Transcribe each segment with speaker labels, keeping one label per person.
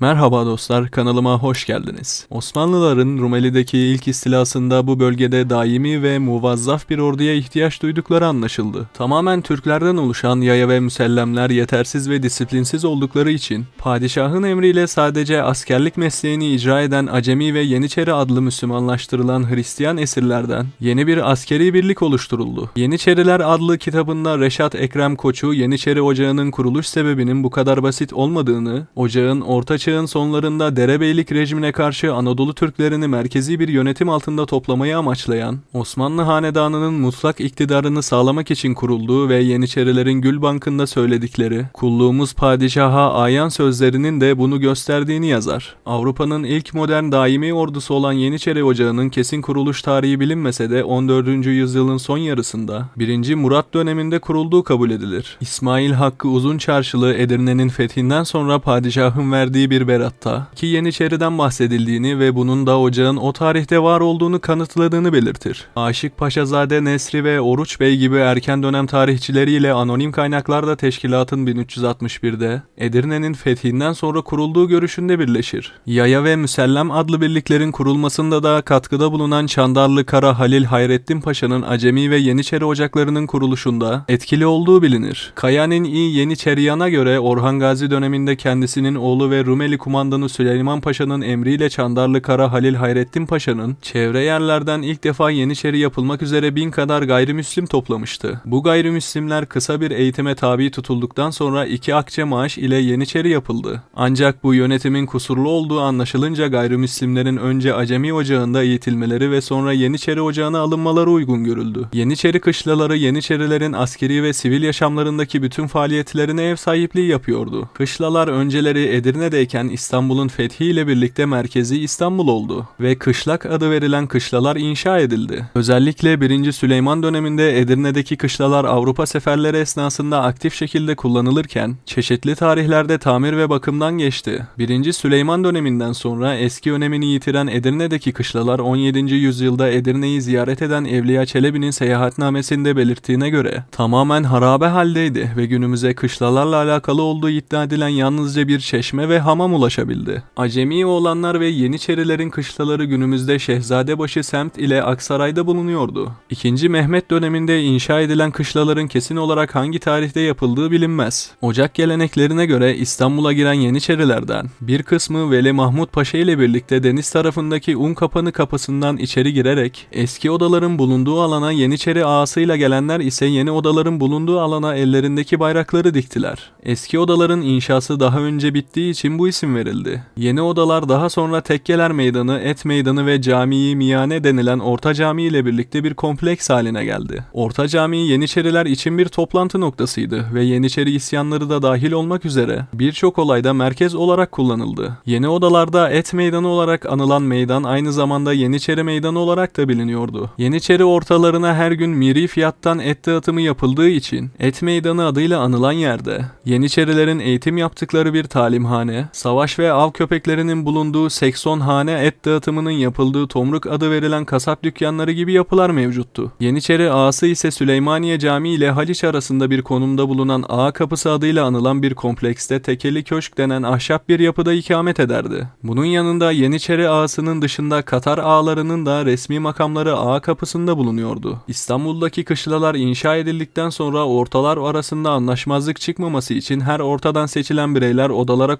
Speaker 1: Merhaba dostlar, kanalıma hoş geldiniz. Osmanlıların Rumeli'deki ilk istilasında bu bölgede daimi ve muvazzaf bir orduya ihtiyaç duydukları anlaşıldı. Tamamen Türklerden oluşan yaya ve müsellemler yetersiz ve disiplinsiz oldukları için padişahın emriyle sadece askerlik mesleğini icra eden Acemi ve Yeniçeri adlı Müslümanlaştırılan Hristiyan esirlerden yeni bir askeri birlik oluşturuldu. Yeniçeriler adlı kitabında Reşat Ekrem Koçu Yeniçeri Ocağı'nın kuruluş sebebinin bu kadar basit olmadığını, ocağın orta çağın sonlarında derebeylik rejimine karşı Anadolu Türklerini merkezi bir yönetim altında toplamayı amaçlayan, Osmanlı Hanedanı'nın mutlak iktidarını sağlamak için kurulduğu ve Yeniçerilerin Gül Bankı'nda söyledikleri, kulluğumuz padişaha ayan sözlerinin de bunu gösterdiğini yazar. Avrupa'nın ilk modern daimi ordusu olan Yeniçeri Ocağı'nın kesin kuruluş tarihi bilinmese de 14. yüzyılın son yarısında 1. Murat döneminde kurulduğu kabul edilir. İsmail Hakkı Uzun Çarşılı Edirne'nin fethinden sonra padişahın verdiği bir beratta ki Yeniçeri'den bahsedildiğini ve bunun da ocağın o tarihte var olduğunu kanıtladığını belirtir. Aşık Paşazade Nesri ve Oruç Bey gibi erken dönem tarihçileriyle anonim kaynaklarda teşkilatın 1361'de Edirne'nin fethinden sonra kurulduğu görüşünde birleşir. Yaya ve Müsellem adlı birliklerin kurulmasında da katkıda bulunan Çandarlı Kara Halil Hayrettin Paşa'nın Acemi ve Yeniçeri ocaklarının kuruluşunda etkili olduğu bilinir. Kayanin İ Yeniçeriyan'a göre Orhan Gazi döneminde kendisinin oğlu ve Rumeli kumandanı Süleyman Paşa'nın emriyle Çandarlı Kara Halil Hayrettin Paşa'nın çevre yerlerden ilk defa Yeniçeri yapılmak üzere bin kadar gayrimüslim toplamıştı. Bu gayrimüslimler kısa bir eğitime tabi tutulduktan sonra iki akçe maaş ile Yeniçeri yapıldı. Ancak bu yönetimin kusurlu olduğu anlaşılınca gayrimüslimlerin önce Acemi Ocağı'nda eğitilmeleri ve sonra Yeniçeri Ocağı'na alınmaları uygun görüldü. Yeniçeri kışlaları Yeniçerilerin askeri ve sivil yaşamlarındaki bütün faaliyetlerine ev sahipliği yapıyordu. Kışlalar önceleri Edirne'deyken İstanbul'un fethiyle birlikte merkezi İstanbul oldu ve Kışlak adı verilen kışlalar inşa edildi. Özellikle 1. Süleyman döneminde Edirne'deki kışlalar Avrupa seferleri esnasında aktif şekilde kullanılırken çeşitli tarihlerde tamir ve bakımdan geçti. 1. Süleyman döneminden sonra eski önemini yitiren Edirne'deki kışlalar 17. yüzyılda Edirne'yi ziyaret eden Evliya Çelebi'nin seyahatnamesinde belirttiğine göre tamamen harabe haldeydi ve günümüze kışlalarla alakalı olduğu iddia edilen yalnızca bir çeşme ve hamam ulaşabildi. Acemi oğlanlar ve Yeniçerilerin kışlaları günümüzde Şehzadebaşı semt ile Aksaray'da bulunuyordu. İkinci Mehmet döneminde inşa edilen kışlaların kesin olarak hangi tarihte yapıldığı bilinmez. Ocak geleneklerine göre İstanbul'a giren Yeniçerilerden bir kısmı Veli Mahmut Paşa ile birlikte deniz tarafındaki Un Kapanı kapısından içeri girerek eski odaların bulunduğu alana Yeniçeri ağasıyla gelenler ise yeni odaların bulunduğu alana ellerindeki bayrakları diktiler. Eski odaların inşası daha önce bittiği için bu isim verildi. Yeni odalar daha sonra Tekkeler Meydanı, Et Meydanı ve Camii Miyane denilen Orta Cami ile birlikte bir kompleks haline geldi. Orta Cami Yeniçeriler için bir toplantı noktasıydı ve Yeniçeri isyanları da dahil olmak üzere birçok olayda merkez olarak kullanıldı. Yeni odalarda Et Meydanı olarak anılan meydan aynı zamanda Yeniçeri Meydanı olarak da biliniyordu. Yeniçeri ortalarına her gün miri fiyattan et dağıtımı yapıldığı için Et Meydanı adıyla anılan yerde Yeniçerilerin eğitim yaptıkları bir talimhane, savaş ve av köpeklerinin bulunduğu sekson hane et dağıtımının yapıldığı Tomruk adı verilen kasap dükkanları gibi yapılar mevcuttu. Yeniçeri ağası ise Süleymaniye Camii ile Haliç arasında bir konumda bulunan Ağa Kapısı adıyla anılan bir komplekste tekeli köşk denen ahşap bir yapıda ikamet ederdi. Bunun yanında Yeniçeri ağasının dışında Katar ağalarının da resmi makamları Ağa Kapısı'nda bulunuyordu. İstanbul'daki kışlalar inşa edildikten sonra ortalar arasında anlaşmazlık çıkmaması için her ortadan seçilen bireyler odalara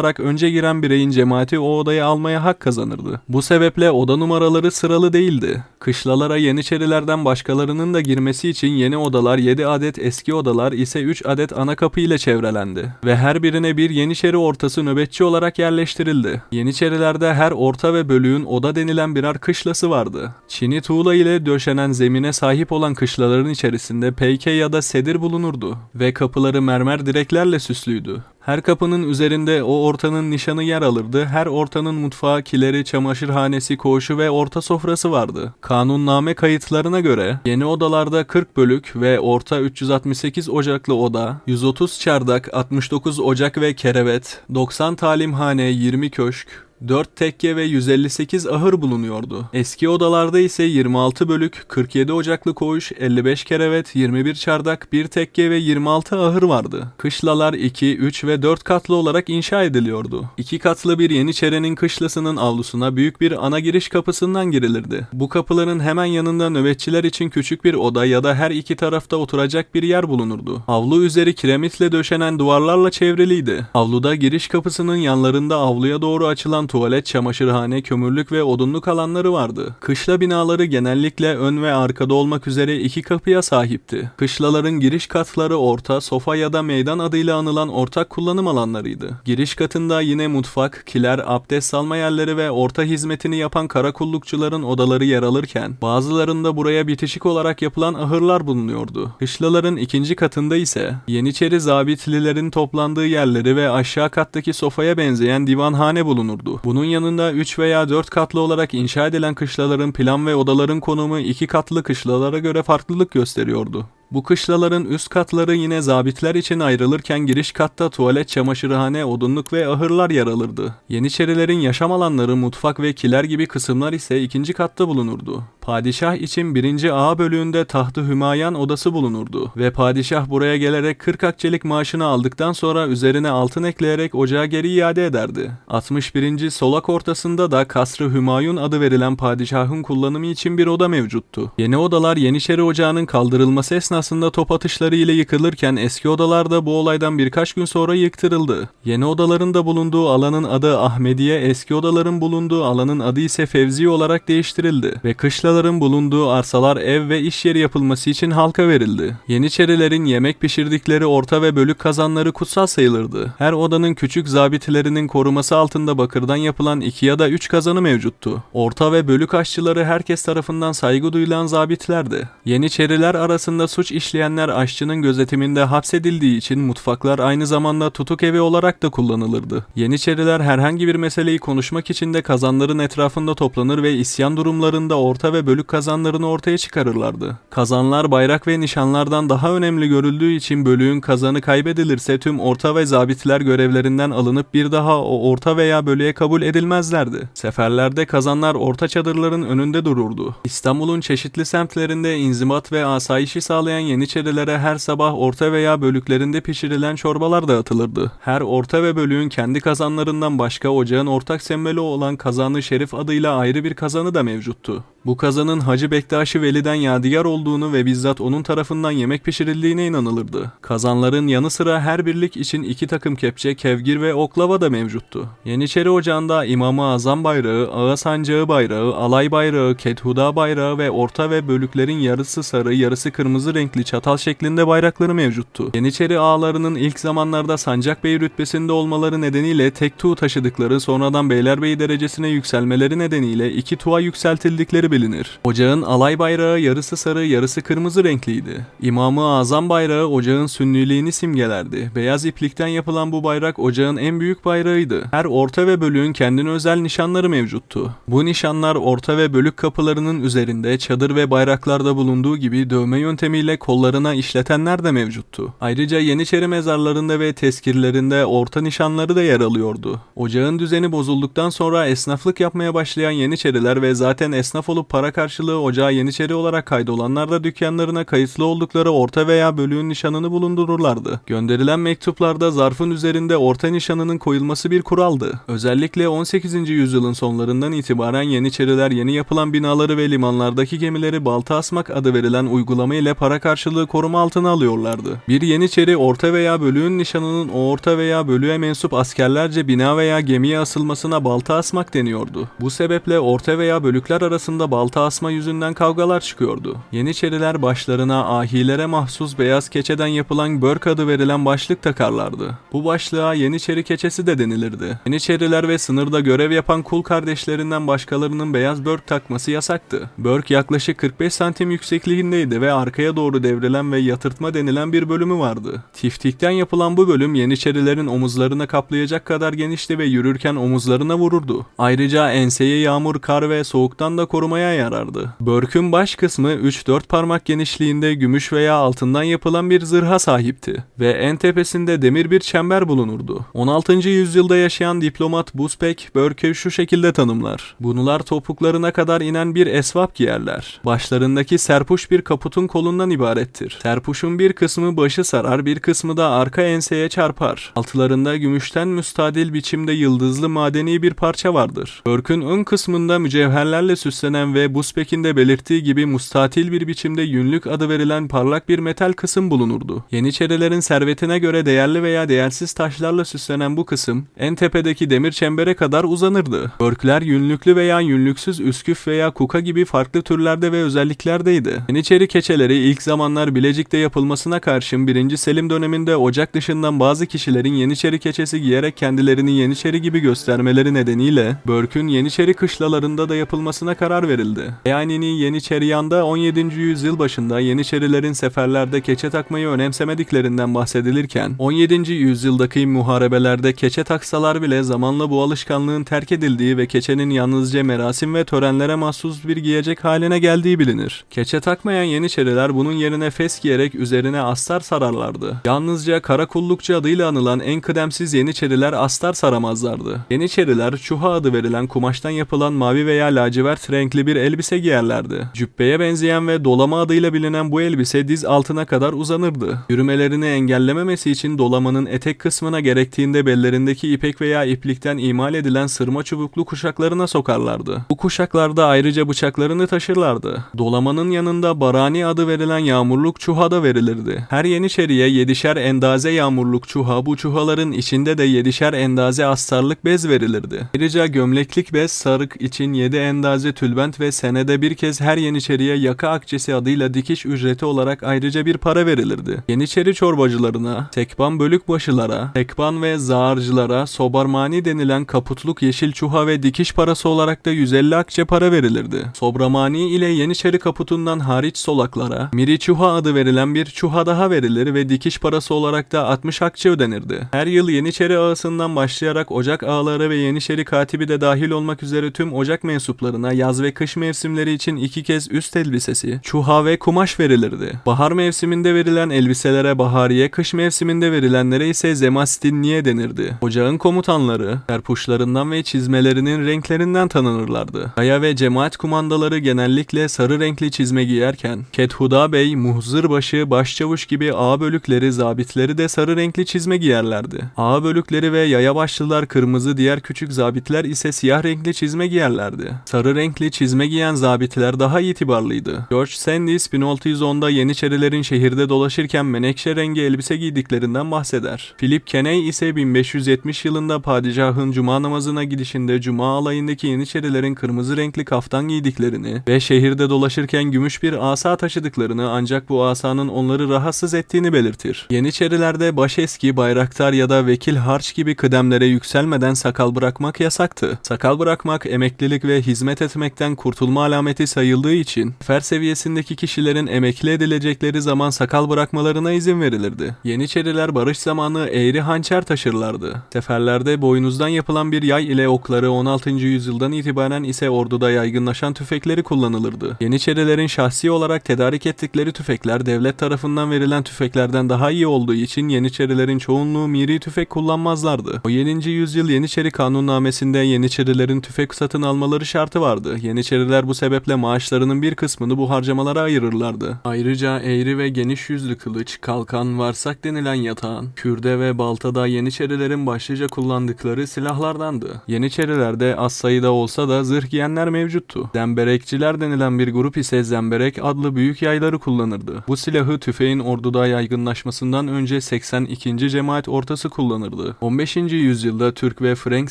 Speaker 1: koşturularak önce giren bireyin cemaati o odayı almaya hak kazanırdı. Bu sebeple oda numaraları sıralı değildi. Kışlalara Yeniçerilerden başkalarının da girmesi için yeni odalar 7 adet eski odalar ise 3 adet ana kapı ile çevrelendi ve her birine bir Yeniçeri ortası nöbetçi olarak yerleştirildi. Yeniçerilerde her orta ve bölüğün oda denilen birer kışlası vardı. Çini tuğla ile döşenen zemine sahip olan kışlaların içerisinde peyke ya da sedir bulunurdu ve kapıları mermer direklerle süslüydü. Her kapının üzerinde o ortanın nişanı yer alırdı. Her ortanın mutfağı, kileri, çamaşırhanesi, koğuşu ve orta sofrası vardı. Kanunname kayıtlarına göre yeni odalarda 40 bölük ve orta 368 ocaklı oda, 130 çardak, 69 ocak ve kerevet, 90 talimhane, 20 köşk, 4 tekke ve 158 ahır bulunuyordu. Eski odalarda ise 26 bölük, 47 ocaklı koğuş, 55 kerevet, 21 çardak, 1 tekke ve 26 ahır vardı. Kışlalar 2, 3 ve 4 katlı olarak inşa ediliyordu. 2 katlı bir Yeniçere'nin kışlasının avlusuna büyük bir ana giriş kapısından girilirdi. Bu kapıların hemen yanında nöbetçiler için küçük bir oda ya da her iki tarafta oturacak bir yer bulunurdu. Avlu üzeri kiremitle döşenen duvarlarla çevriliydi. Avluda giriş kapısının yanlarında avluya doğru açılan tuvalet, çamaşırhane, kömürlük ve odunluk alanları vardı. Kışla binaları genellikle ön ve arkada olmak üzere iki kapıya sahipti. Kışlaların giriş katları orta, sofa ya da meydan adıyla anılan ortak kullanım alanlarıydı. Giriş katında yine mutfak, kiler, abdest alma yerleri ve orta hizmetini yapan karakullukçuların odaları yer alırken bazılarında buraya bitişik olarak yapılan ahırlar bulunuyordu. Kışlaların ikinci katında ise Yeniçeri zabitlilerin toplandığı yerleri ve aşağı kattaki sofaya benzeyen divanhane bulunurdu. Bunun yanında 3 veya 4 katlı olarak inşa edilen kışlaların plan ve odaların konumu iki katlı kışlalara göre farklılık gösteriyordu. Bu kışlaların üst katları yine zabitler için ayrılırken giriş katta tuvalet, çamaşırhane, odunluk ve ahırlar yer alırdı. Yeniçerilerin yaşam alanları, mutfak ve kiler gibi kısımlar ise ikinci katta bulunurdu. Padişah için birinci A bölüğünde tahtı Hümayan odası bulunurdu ve padişah buraya gelerek 40 akçelik maaşını aldıktan sonra üzerine altın ekleyerek ocağa geri iade ederdi. 61. solak ortasında da Kasrı Hümayun adı verilen padişahın kullanımı için bir oda mevcuttu. Yeni odalar Yeniçeri Ocağı'nın kaldırılması esnasında top atışları ile yıkılırken eski odalar da bu olaydan birkaç gün sonra yıktırıldı. Yeni odaların da bulunduğu alanın adı Ahmediye, eski odaların bulunduğu alanın adı ise Fevzi olarak değiştirildi ve kışlaların bulunduğu arsalar ev ve iş yeri yapılması için halka verildi. Yeniçerilerin yemek pişirdikleri orta ve bölük kazanları kutsal sayılırdı. Her odanın küçük zabitlerinin koruması altında bakırdan yapılan iki ya da üç kazanı mevcuttu. Orta ve bölük aşçıları herkes tarafından saygı duyulan zabitlerdi. Yeniçeriler arasında suç işleyenler aşçının gözetiminde hapsedildiği için mutfaklar aynı zamanda tutuk evi olarak da kullanılırdı. Yeniçeriler herhangi bir meseleyi konuşmak için de kazanların etrafında toplanır ve isyan durumlarında orta ve bölük kazanlarını ortaya çıkarırlardı. Kazanlar bayrak ve nişanlardan daha önemli görüldüğü için bölüğün kazanı kaybedilirse tüm orta ve zabitler görevlerinden alınıp bir daha o orta veya bölüğe kabul edilmezlerdi. Seferlerde kazanlar orta çadırların önünde dururdu. İstanbul'un çeşitli semtlerinde inzibat ve asayişi sağlayan Yeniçerilere her sabah orta veya bölüklerinde pişirilen çorbalar dağıtılırdı. Her orta ve bölüğün kendi kazanlarından başka ocağın ortak sembolü olan kazanı şerif adıyla ayrı bir kazanı da mevcuttu. Bu kazanın Hacı Bektaşi Veli'den yadigar olduğunu ve bizzat onun tarafından yemek pişirildiğine inanılırdı. Kazanların yanı sıra her birlik için iki takım kepçe, kevgir ve oklava da mevcuttu. Yeniçeri Ocağı'nda İmam-ı Azam bayrağı, Ağa Sancağı bayrağı, Alay bayrağı, Kethuda bayrağı ve orta ve bölüklerin yarısı sarı, yarısı kırmızı renkli çatal şeklinde bayrakları mevcuttu. Yeniçeri ağalarının ilk zamanlarda Sancak Bey rütbesinde olmaları nedeniyle tek tuğ taşıdıkları sonradan Beylerbeyi derecesine yükselmeleri nedeniyle iki tuğa yükseltildikleri bilinir. Ocağın alay bayrağı yarısı sarı yarısı kırmızı renkliydi. İmamı Azam bayrağı ocağın sünniliğini simgelerdi. Beyaz iplikten yapılan bu bayrak ocağın en büyük bayrağıydı. Her orta ve bölüğün kendine özel nişanları mevcuttu. Bu nişanlar orta ve bölük kapılarının üzerinde çadır ve bayraklarda bulunduğu gibi dövme yöntemiyle kollarına işletenler de mevcuttu. Ayrıca Yeniçeri mezarlarında ve tezkirlerinde orta nişanları da yer alıyordu. Ocağın düzeni bozulduktan sonra esnaflık yapmaya başlayan Yeniçeriler ve zaten esnaf olup para karşılığı ocağa Yeniçeri olarak kaydolanlar da dükkanlarına kayıtlı oldukları orta veya bölüğün nişanını bulundururlardı. Gönderilen mektuplarda zarfın üzerinde orta nişanının koyulması bir kuraldı. Özellikle 18. yüzyılın sonlarından itibaren Yeniçeriler yeni yapılan binaları ve limanlardaki gemileri balta asmak adı verilen uygulama ile para karşılığı koruma altına alıyorlardı. Bir Yeniçeri orta veya bölüğün nişanının o orta veya bölüğe mensup askerlerce bina veya gemiye asılmasına balta asmak deniyordu. Bu sebeple orta veya bölükler arasında balta asma yüzünden kavgalar çıkıyordu. Yeniçeriler başlarına ahilere mahsus beyaz keçeden yapılan börk adı verilen başlık takarlardı. Bu başlığa Yeniçeri keçesi de denilirdi. Yeniçeriler ve sınırda görev yapan kul kardeşlerinden başkalarının beyaz börk takması yasaktı. Börk yaklaşık 45 santim yüksekliğindeydi ve arkaya doğru devrilen ve yatırtma denilen bir bölümü vardı. Tiftikten yapılan bu bölüm Yeniçerilerin omuzlarına kaplayacak kadar genişti ve yürürken omuzlarına vururdu. Ayrıca enseye yağmur, kar ve soğuktan da korumaya yarardı. Börkün baş kısmı 3-4 parmak genişliğinde gümüş veya altından yapılan bir zırha sahipti ve en tepesinde demir bir çember bulunurdu. 16. yüzyılda yaşayan diplomat Buspek Börk'ü şu şekilde tanımlar. Bunular topuklarına kadar inen bir esvap giyerler. Başlarındaki serpuş bir kaputun kolundan ibarettir. Serpuşun bir kısmı başı sarar, bir kısmı da arka enseye çarpar. Altlarında gümüşten müstadil biçimde yıldızlı madeni bir parça vardır. Börk'ün ön kısmında mücevherlerle süslenen ve Buspek'in de belirttiği gibi mustatil bir biçimde yünlük adı verilen parlak bir metal kısım bulunurdu. Yeniçerilerin servetine göre değerli veya değersiz taşlarla süslenen bu kısım en tepedeki demir çembere kadar uzanırdı. Börkler yünlüklü veya yünlüksüz üsküf veya kuka gibi farklı türlerde ve özelliklerdeydi. Yeniçeri keçeleri ilk zamanlar Bilecik'te yapılmasına karşın 1. Selim döneminde ocak dışından bazı kişilerin Yeniçeri keçesi giyerek kendilerini Yeniçeri gibi göstermeleri nedeniyle Börk'ün Yeniçeri kışlalarında da yapılmasına karar verildi. Beyanini Yeniçeriyan'da 17. yüzyıl başında Yeniçerilerin seferlerde keçe takmayı önemsemediklerinden bahsedilirken 17. yüzyıldaki muharebelerde keçe taksalar bile zamanla bu alışkanlığın terk edildiği ve keçenin yalnızca merasim ve törenlere mahsus bir giyecek haline geldiği bilinir. Keçe takmayan Yeniçeriler bunun yerine fes giyerek üzerine astar sararlardı. Yalnızca karakullukçu adıyla anılan en kıdemsiz Yeniçeriler astar saramazlardı. Yeniçeriler çuha adı verilen kumaştan yapılan mavi veya lacivert renkli bir elbise giyerlerdi. Cübbeye benzeyen ve dolama adıyla bilinen bu elbise diz altına kadar uzanırdı. Yürümelerini engellememesi için dolamanın etek kısmına gerektiğinde bellerindeki ipek veya iplikten imal edilen sırma çubuklu kuşaklarına sokarlardı. Bu kuşaklarda ayrıca bıçaklarını taşırlardı. Dolamanın yanında barani adı verilen yağmurluk çuha da verilirdi. Her yeniçeriye yedişer endaze yağmurluk çuha bu çuhaların içinde de yedişer endaze astarlık bez verilirdi. Ayrıca gömleklik bez sarık için 7 endaze tülbent ve senede bir kez her yeniçeriye yaka akçesi adıyla dikiş ücreti olarak ayrıca bir para verilirdi. Yeniçeri çorbacılarına, tekban bölükbaşılara, tekban ve zağarcılara sobarmani denilen kaputluk yeşil çuha ve dikiş parası olarak da 150 akçe para verilirdi. Sobramani ile Yeniçeri kaputundan hariç solaklara, miri çuha adı verilen bir çuha daha verilir ve dikiş parası olarak da 60 akçe ödenirdi. Her yıl Yeniçeri ağasından başlayarak Ocak ağaları ve Yeniçeri katibi de dahil olmak üzere tüm Ocak mensuplarına yaz ve kış mevsimleri için iki kez üst elbisesi, çuha ve kumaş verilirdi. Bahar mevsiminde verilen elbiselere bahariye, kış mevsiminde verilenlere ise zemastinniye denirdi. Ocağın komutanları, serpuşlarından ve çizmelerinin renklerinden tanınırlardı. Aya ve cemaat kumandaları genellikle sarı renkli çizme giyerken, Kethuda Bey, Muhzırbaşı, Başçavuş gibi ağa bölükleri, zabitleri de sarı renkli çizme giyerlerdi. Ağa bölükleri ve yaya başlılar kırmızı, diğer küçük zabitler ise siyah renkli çizme giyerlerdi. Sarı renkli çizme giyen zabitler daha itibarlıydı. George Sandys 1610'da Yeniçerilerin şehirde dolaşırken menekşe rengi elbise giydiklerinden bahseder. Philip Keney ise 1570 yılında padişahın cuma namazına gidişinde cuma alayındaki Yeniçerilerin kırmızı renkli kaftan giydiklerini ve şehirde dolaşırken gümüş bir asa taşıdıklarını ancak bu asanın onları rahatsız ettiğini belirtir. Yeniçerilerde başeski, bayraktar ya da vekil harç gibi kıdemlere yükselmeden sakal bırakmak yasaktı. Sakal bırakmak emeklilik ve hizmet etmekten kurtulma alameti sayıldığı için fer seviyesindeki kişilerin emekli edilecekleri zaman sakal bırakmalarına izin verilirdi. Yeniçeriler barış zamanı eğri hançer taşırlardı. Seferlerde boynuzdan yapılan bir yay ile okları 16. yüzyıldan itibaren ise orduda yaygınlaşan tüfekleri kullanılırdı. Yeniçerilerin şahsi olarak tedarik ettikleri tüfekler devlet tarafından verilen tüfeklerden daha iyi olduğu için Yeniçerilerin çoğunluğu miri tüfek kullanmazlardı. O 7. yüzyıl Yeniçeri kanunnamesinde Yeniçerilerin tüfek satın almaları şartı vardı. Yeniçeriler bu sebeple maaşlarının bir kısmını bu harcamalara ayırırlardı. Ayrıca eğri ve geniş yüzlü kılıç, kalkan, varsak denilen yatağın, kürde ve baltada Yeniçerilerin başlıca kullandıkları silahlardandı. Yeniçerilerde az sayıda olsa da zırh giyenler mevcuttu. Zemberekçiler denilen bir grup ise zemberek adlı büyük yayları kullanırdı. Bu silahı tüfeğin orduda yaygınlaşmasından önce 82. cemaat ortası kullanırdı. 15. yüzyılda Türk ve Frank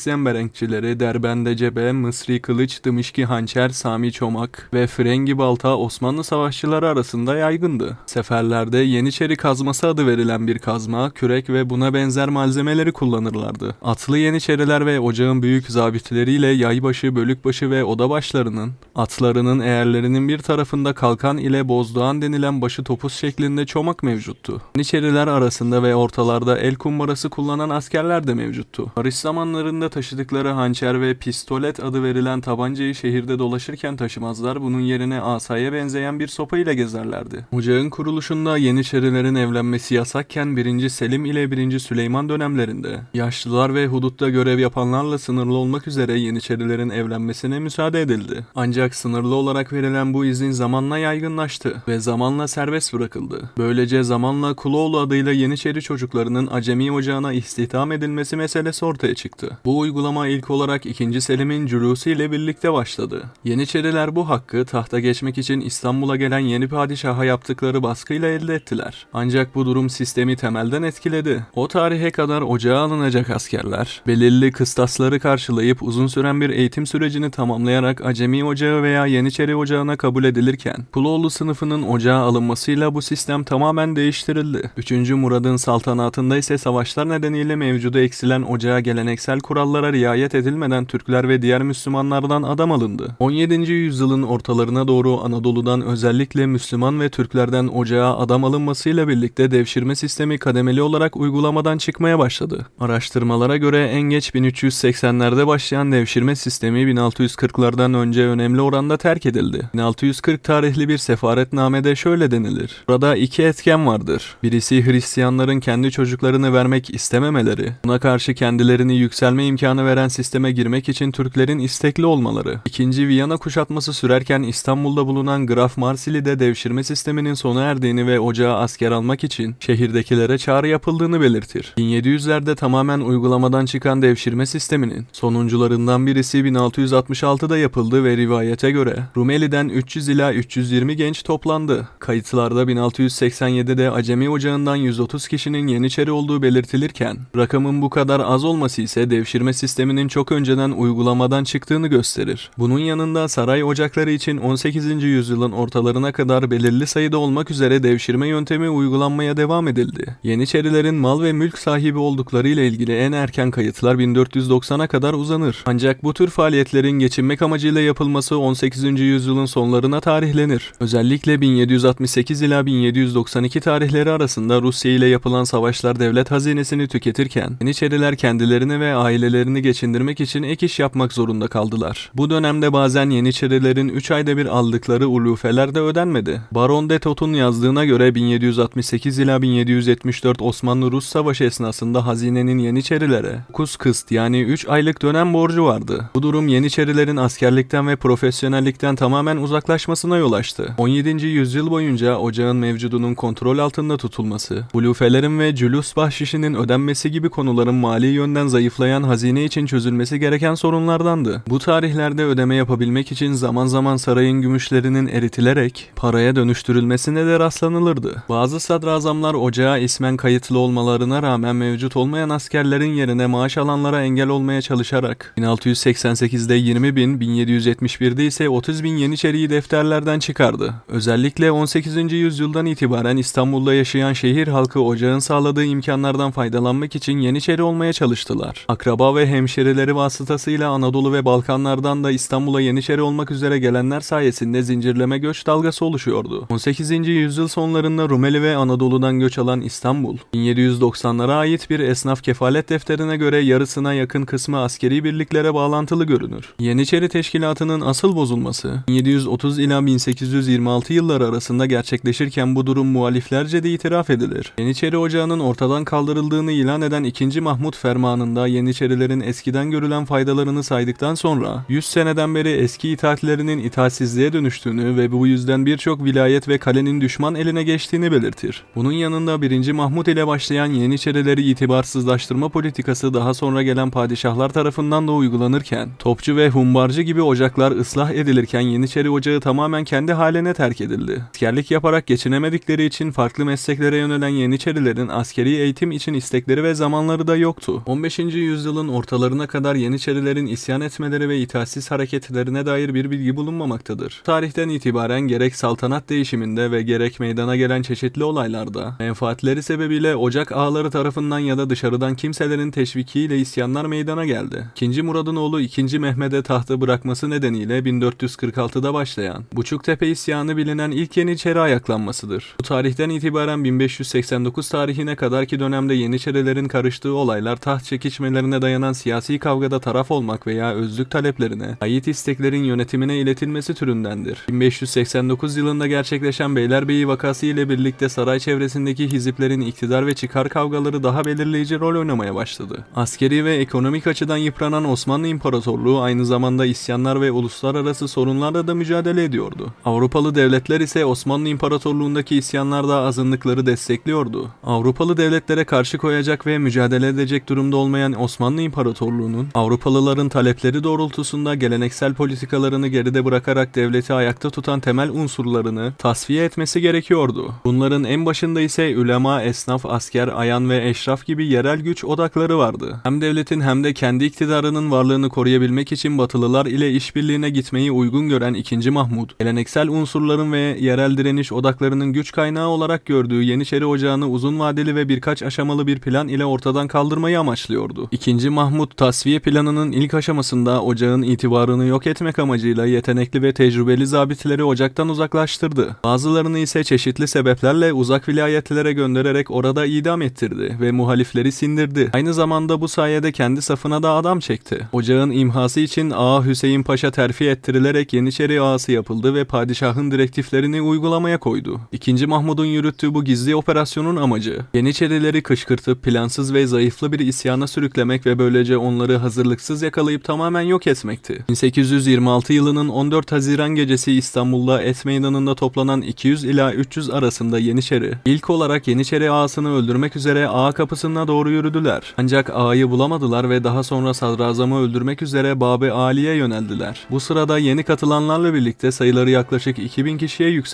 Speaker 1: zemberenkçileri Derbende cebe, Mısri kılıç, Dımışki hançer, Sami çomak ve Frengi balta Osmanlı savaşçıları arasında yaygındı. Seferlerde Yeniçeri kazması adı verilen bir kazma, kürek ve buna benzer malzemeleri kullanırlardı. Atlı Yeniçeriler ve ocağın büyük zabitleriyle yaybaşı, bölükbaşı ve odabaşlarının, atlarının eğerlerinin bir tarafında kalkan ile bozdoğan denilen başı topuz şeklinde çomak mevcuttu. Yeniçeriler arasında ve ortalarda el kumbarası kullanan askerler de mevcuttu. Barış zamanlarında taşıdıkları hançer ve pistolet adı verilen tabancayı şehirde dolaşırken taşımazlar bunun yerine asaya benzeyen bir sopa ile gezerlerdi. Ocağın kuruluşunda Yeniçerilerin evlenmesi yasakken 1. Selim ile 1. Süleyman dönemlerinde yaşlılar ve hudutta görev yapanlarla sınırlı olmak üzere Yeniçerilerin evlenmesine müsaade edildi. Ancak sınırlı olarak verilen bu izin zamanla yaygınlaştı ve zamanla serbest bırakıldı. Böylece zamanla Kuloğlu adıyla Yeniçeri çocuklarının Acemi Ocağı'na istihdam edilmesi meselesi ortaya çıktı. Bu uygulama ilk olarak 2. Selim'in cülusu ile birlikte başladı. Yeniçeriler bu hakkı tahta geçmek için İstanbul'a gelen yeni padişaha yaptıkları baskıyla elde ettiler. Ancak bu durum sistemi temelden etkiledi. O tarihe kadar ocağa alınacak askerler, belirli kıstasları karşılayıp uzun süren bir eğitim sürecini tamamlayarak Acemi Ocağı veya Yeniçeri Ocağı'na kabul edilirken, Kuloğlu sınıfının ocağa alınmasıyla bu sistem tamamen değiştirildi. 3. Murad'ın saltanatında ise savaşlar nedeniyle mevcuda eksilen ocağa geleneksel kurallara riayet edilmeden Türkler ve diğer Müslümanlardan adam alındı. 17. yüzyılın ortalarına doğru Anadolu'dan özellikle Müslüman ve Türklerden ocağa adam alınmasıyla birlikte devşirme sistemi kademeli olarak uygulamadan çıkmaya başladı. Araştırmalara göre en geç 1380'lerde başlayan devşirme sistemi 1640'lardan önce önemli oranda terk edildi. 1640 tarihli bir sefaretnamede şöyle denilir. Burada iki etken vardır. Birisi Hristiyanların kendi çocuklarını vermek istememeleri, buna karşı kendilerini yükselme imkanı veren sisteme girmek için Türklerin istekli olmaları. İkinci Viyana kuşatması sürerken İstanbul'da bulunan Graf Marsili'de devşirme sisteminin sona erdiğini ve ocağa asker almak için şehirdekilere çağrı yapıldığını belirtir. 1700'lerde tamamen uygulamadan çıkan devşirme sisteminin sonuncularından birisi 1666'da yapıldı ve rivayete göre Rumeli'den 300 ila 320 genç toplandı. Kayıtlarda 1687'de Acemi Ocağı'ndan 130 kişinin Yeniçeri olduğu belirtilirken rakamın bu kadar az olması ise devşirme sisteminin çok önceden uygulamadan çıktığını gösterir. Bunun yanında saray ocakları için 18. yüzyılın ortalarına kadar belirli sayıda olmak üzere devşirme yöntemi uygulanmaya devam edildi. Yeniçerilerin mal ve mülk sahibi oldukları ile ilgili en erken kayıtlar 1490'a kadar uzanır. Ancak bu tür faaliyetlerin geçinmek amacıyla yapılması 18. yüzyılın sonlarına tarihlenir. Özellikle 1768 ila 1792 tarihleri arasında Rusya ile yapılan savaşlar devlet hazinesini tüketirken Yeniçeriler kendilerini ve ailelerini geçindirmek için ek iş yapmak zorunda kaldılar. Bu dönemde bazen Yeniçerilerin 3 ayda bir aldıkları ulufeler de ödenmedi. Baron de Tot'un yazdığına göre 1768 ila 1774 Osmanlı-Rus Savaşı esnasında hazinenin Yeniçerilere 9 kıst yani 3 aylık dönem borcu vardı. Bu durum Yeniçerilerin askerlikten ve profesyonellikten tamamen uzaklaşmasına yol açtı. 17. yüzyıl boyunca ocağın mevcudunun kontrol altında tutulması, ulufelerin ve cülus bahşişinin ödenmesi gibi konuların mali yönden zayıflayan hazine için çözülmesi gereken sorunlardandı. Bu tarihlerde ödeme yapabilmek için zaman zaman sarayın gümüşlerinin eritilerek paraya dönüştürülmesine de rastlanılırdı. Bazı sadrazamlar ocağa ismen kayıtlı olmalarına rağmen mevcut olmayan askerlerin yerine maaş alanlara engel olmaya çalışarak 1688'de 20 bin, 1771'de ise 30 bin Yeniçeriyi defterlerden çıkardı. Özellikle 18. yüzyıldan itibaren İstanbul'da yaşayan şehir halkı ocağın sağladığı imkanlardan faydalanmak için Yeniçeri olmaya çalıştılar. Akraba ve hemşerileri vasıtasıyla Anadolu ve Balkanlardan da İstanbul'a Yeniçeri olmak üzere gelenler sayesinde zincirleme göç dalgası oluşuyordu. 18. yüzyıl sonlarında Rumeli ve Anadolu'dan göç alan İstanbul, 1790'lara ait bir esnaf kefalet defterine göre yarısına yakın kısmı askeri birliklere bağlantılı görünür. Yeniçeri Teşkilatı'nın asıl bozulması 1730 ila 1826 yılları arasında gerçekleşirken bu durum muhaliflerce de itiraf edilir. Yeniçeri Ocağı'nın ortadan kaldırıldığını ilan eden 2. Mahmut fermanında Yeniçerilerin eskiden görülen faydalarını saydıktan sonra 100 seneden beri eski itaatlerinin itaatsizliğe dönüştüğünü ve bu yüzden birçok vilayet ve kalenin düşman eline geçtiğini belirtir. Bunun yanında 1. Mahmut ile başlayan Yeniçerileri itibarsızlaştırma politikası daha sonra gelen padişahlar tarafından da uygulanırken, Topçu ve Humbarcı gibi ocaklar ıslah edilirken Yeniçeri Ocağı tamamen kendi haline terk edildi. Askerlik yaparak geçinemedikleri için farklı mesleklere yönelen Yeniçerilerin askeri eğitim için istekleri ve zamanları da yoktu. 15. yüzyılın ortalarına kadar Yeniçerilerin isyan etmeleri ve itaatsiz hareketlerine dair bir bilgi bulunmamaktadır. Tarihten itibaren gerek saltanat değişiminde ve gerek meydana gelen çeşitli olaylarda menfaatleri sebebiyle ocak ağaları tarafından ya da dışarıdan kimselerin teşvikiyle isyanlar meydana geldi. 2. Murad'ın oğlu 2. Mehmet'e tahtı bırakması nedeniyle 1446'da başlayan Buçuktepe isyanı bilinen ilk Yeniçeri ayaklanmasıdır. Bu tarihten itibaren 1589 tarihine kadarki dönemde Yeniçerilerin karıştığı olaylar taht çekişmelerine dayanan siyasi kavgada taraf olmak veya özlük taleplerine ait istekleri taleplerin yönetimine iletilmesi türündendir. 1589 yılında gerçekleşen Beylerbeyi vakası ile birlikte saray çevresindeki hiziplerin iktidar ve çıkar kavgaları daha belirleyici rol oynamaya başladı. Askeri ve ekonomik açıdan yıpranan Osmanlı İmparatorluğu aynı zamanda isyanlar ve uluslararası sorunlarla da mücadele ediyordu. Avrupalı devletler ise Osmanlı İmparatorluğundaki isyanlarda azınlıkları destekliyordu. Avrupalı devletlere karşı koyacak ve mücadele edecek durumda olmayan Osmanlı İmparatorluğu'nun Avrupalıların talepleri doğrultusunda geleneksel politikalarını geride bırakarak devleti ayakta tutan temel unsurlarını tasfiye etmesi gerekiyordu. Bunların en başında ise ülema, esnaf, asker, ayan ve eşraf gibi yerel güç odakları vardı. Hem devletin hem de kendi iktidarının varlığını koruyabilmek için Batılılar ile işbirliğine gitmeyi uygun gören 2. Mahmud, geleneksel unsurların ve yerel direniş odaklarının güç kaynağı olarak gördüğü Yeniçeri Ocağı'nı uzun vadeli ve birkaç aşamalı bir plan ile ortadan kaldırmayı amaçlıyordu. 2. Mahmud tasfiye planının ilk aşamasında ocağın itibarını yok etmek amacıyla yetenekli ve tecrübeli zabitleri ocaktan uzaklaştırdı. Bazılarını ise çeşitli sebeplerle uzak vilayetlere göndererek orada idam ettirdi ve muhalifleri sindirdi. Aynı zamanda bu sayede kendi safına da adam çekti. Ocağın imhası için Ağa Hüseyin Paşa terfi ettirilerek Yeniçeri ağası yapıldı ve padişahın direktiflerini uygulamaya koydu. İkinci Mahmud'un yürüttüğü bu gizli operasyonun amacı Yeniçerileri kışkırtıp plansız ve zayıflı bir isyana sürüklemek ve böylece onları hazırlıksız yakalayıp tamamen yok etmekti. 1826 yılının 14 Haziran gecesi İstanbul'da Et Meydanı'nda toplanan 200 ila 300 arasında Yeniçeri ilk olarak Yeniçeri ağasını öldürmek üzere ağa kapısına doğru yürüdüler. Ancak ağayı bulamadılar ve daha sonra sadrazamı öldürmek üzere Babı Ali'ye yöneldiler. Bu sırada yeni katılanlarla birlikte sayıları yaklaşık 2000 kişiye yükseldi.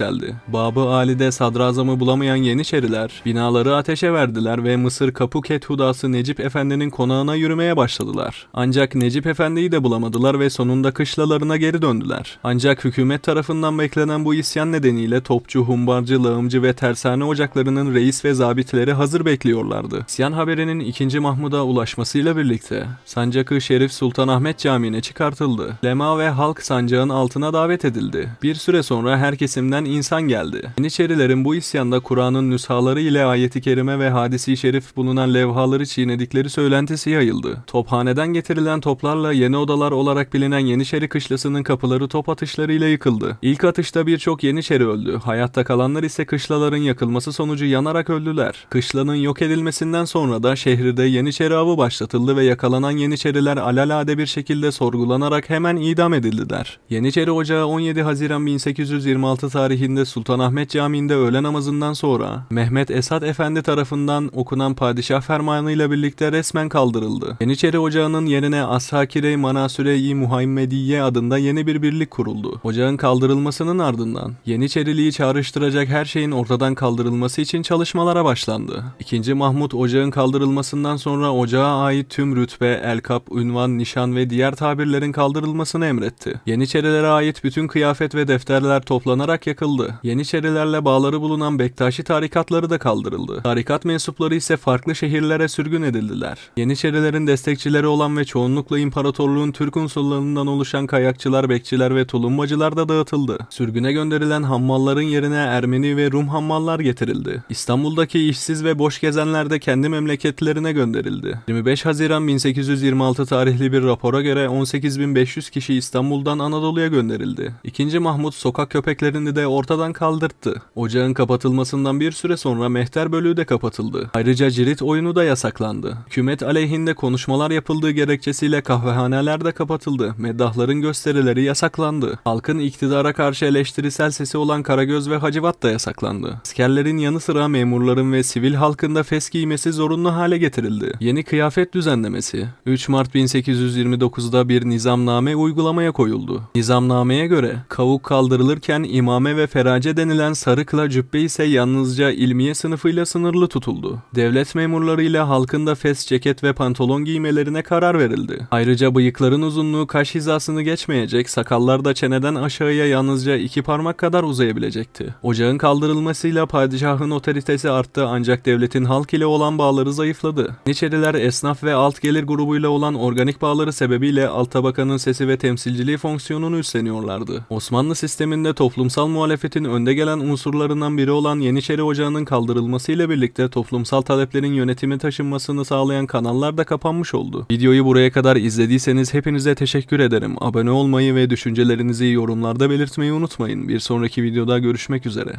Speaker 1: Babı Ali'de sadrazamı bulamayan Yeniçeriler binaları ateşe verdiler ve Mısır Kapuket Hudası Necip Efendi'nin konağına yürümeye başladılar. Ancak Necip Efendi'yi de bulamadılar ve sonunda kışlalarına geri döndüler. Ancak hükümet tarafından beklenen bu isyan nedeniyle topçu, humbarcı, lağımcı ve tersane ocaklarının reis ve zabitleri hazır bekliyorlardı. İsyan haberinin 2. Mahmud'a ulaşmasıyla birlikte Sancakı Şerif Sultanahmet Camii'ne çıkartıldı. Lema ve halk sancağın altına davet edildi. Bir süre sonra her kesimden insan geldi. Yeniçerilerin bu isyanda Kur'an'ın nüshaları ile ayeti kerime ve hadisi şerif bulunan levhaları çiğnedikleri söylentisi yayıldı. Tophaneden getirilen toplarla yeni odalar olarak bilinen Yeniçeri kışlasının kapıları top atışlarıyla yıkıldı. İlk atışta birçok Yeniçeri öldü. Hayatta kalanlar ise kışlaların yakılması sonucu yanarak öldüler. Kışlanın yok edilmesinden sonra da şehirde Yeniçeri avı başlatıldı ve yakalanan Yeniçeriler alalade bir şekilde sorgulanarak hemen idam edildiler. Yeniçeri Ocağı 17 Haziran 1826 tarihinde Sultanahmet Camii'nde öğle namazından sonra Mehmet Esat Efendi tarafından okunan padişah fermanıyla birlikte resmen kaldırıldı. Yeniçeri Ocağı'nın yerine Ashakire Manasüre-i Muhammediye adında yeni bir birlik kuruldu. Ocağın kaldırılmasının ardından Yeniçeriliği çağrıştıracak her şeyin ortadan kaldırılması için çalışmalara başlandı. İkinci Mahmut ocağın kaldırılmasından sonra ocağa ait tüm rütbe, elkap, ünvan, nişan ve diğer tabirlerin kaldırılmasını emretti. Yeniçerilere ait bütün kıyafet ve defterler toplanarak yakıldı. Yeniçerilerle bağları bulunan Bektaşi tarikatları da kaldırıldı. Tarikat mensupları ise farklı şehirlere sürgün edildiler. Yeniçerilerin destekçileri olan ve çoğunlukla imparatorluğun Türk unsurlarından oluşan kayakçılar, bekçiler ve tulumbacılar da dağıtıldı. Sürgüne gönderilen hammalların yerine Ermeni ve Rum hammallar getirildi. İstanbul'daki işsiz ve boş gezenler de kendi memleketlerine gönderildi. 25 Haziran 1826 tarihli bir rapora göre 18.500 kişi İstanbul'dan Anadolu'ya gönderildi. İkinci Mahmut sokak köpeklerini de ortadan kaldırttı. Ocağın kapatılmasından bir süre sonra mehter bölüğü de kapatıldı. Ayrıca cirit oyunu da yasaklandı. Hükümet aleyhinde konuşmalar yapıldığı gerekçesiyle kahvehaneler de kapatıldı. Meddahların gösterileri yasaklandı. Halkın iktidara karşı eleştirisel sesi olan Karagöz ve Hacivat da yasaklandı. Askerlerin yanı sıra memurların ve sivil halkın da fes giymesi zorunlu hale getirildi. Yeni kıyafet düzenlemesi 3 Mart 1829'da bir nizamname uygulamaya koyuldu. Nizamnameye göre kavuk kaldırılırken imame ve ferace denilen sarı kıla cübbe ise yalnızca ilmiye sınıfıyla sınırlı tutuldu. Devlet memurlarıyla halkın da fes ceket ve pantolon giymelerine karar verildi. Ayrıca bıyıkların uzunluğu kaş hizasını geçmeyecek, sakallar da çeneden aşağıya yalnızca iki parmak kadar uzayabilecekti. Ocağın kaldırılmasıyla padişahın otoritesi arttı ancak devletin halk ile olan bağları zayıfladı. Niçeriler esnaf ve alt gelir grubuyla olan organik bağları sebebiyle alt tabakanın sesi ve temsilciliği fonksiyonunu üstleniyorlardı. Osmanlı sisteminde toplumsal muhalefetin önde gelen unsurlarından biri olan Yeniçeri Ocağı'nın kaldırılmasıyla birlikte toplumsal taleplerin yönetime taşınmasını sağlayan kanallar da kapanmış oldu. Videoyu buraya kadar izlediyseniz hepinize teşekkür ederim. Abone olmayı ve düşüncelerinizi yorumlarda belirtmeyi unutmayın. Bir sonraki videoda görüşmek üzere.